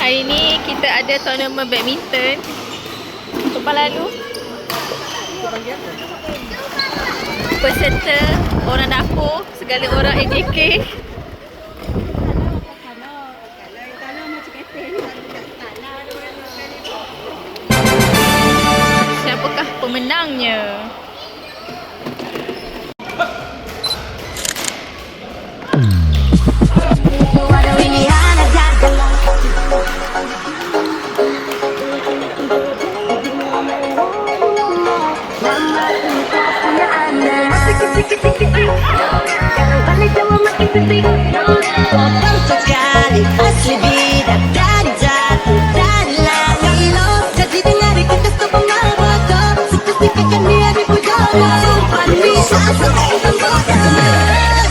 Hari ni kita ada tournament badminton. Lepas lalu peserta orang dapur segala orang AJK Siapakah pemenangnya?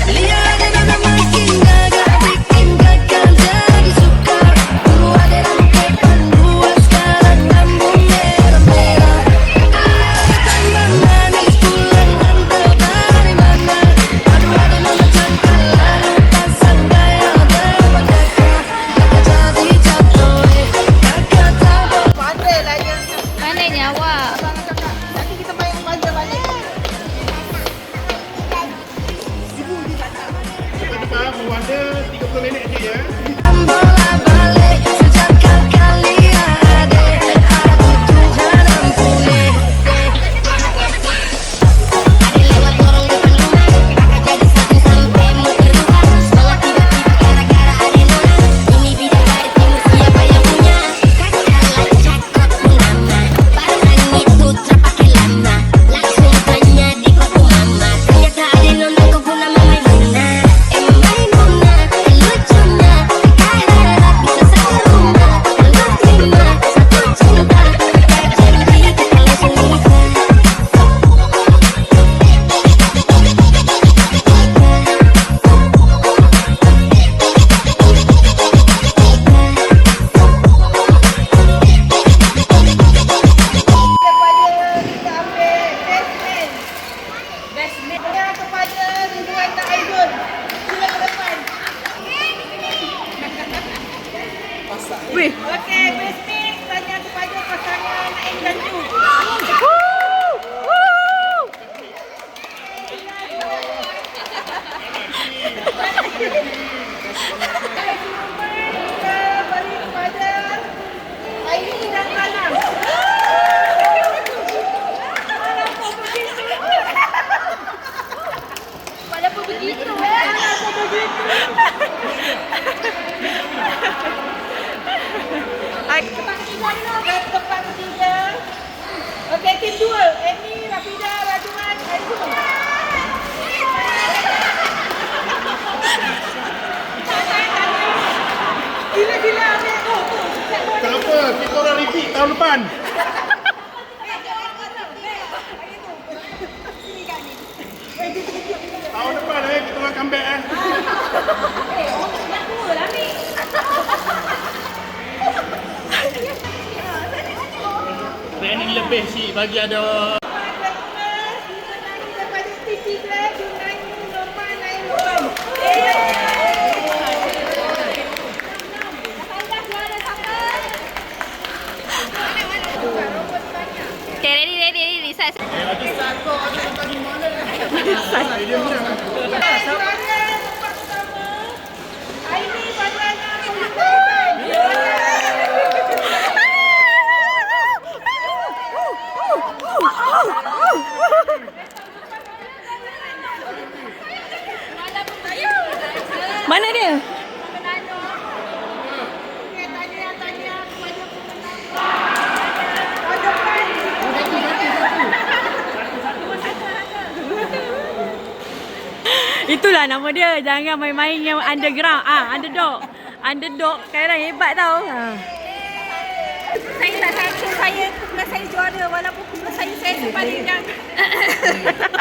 Leon! Nyawa? Nanti kita main puzzle balik. Baru ada 30 minit je ya. Weh, Okey, man tanya kepada pasangan. Ain dan Ju. Kita kita orang repeat tahun depan. Tahun depan eh, kita orang comeback eh. Training lebih sih bagi ada ready, ready, ready. Itulah nama dia. Jangan main-main yang underground. Ah, underdog. Underdog sekarang hebat tau. Ha. Saya tak saya saya bukan saya juara walaupun bukan saya saya paling yang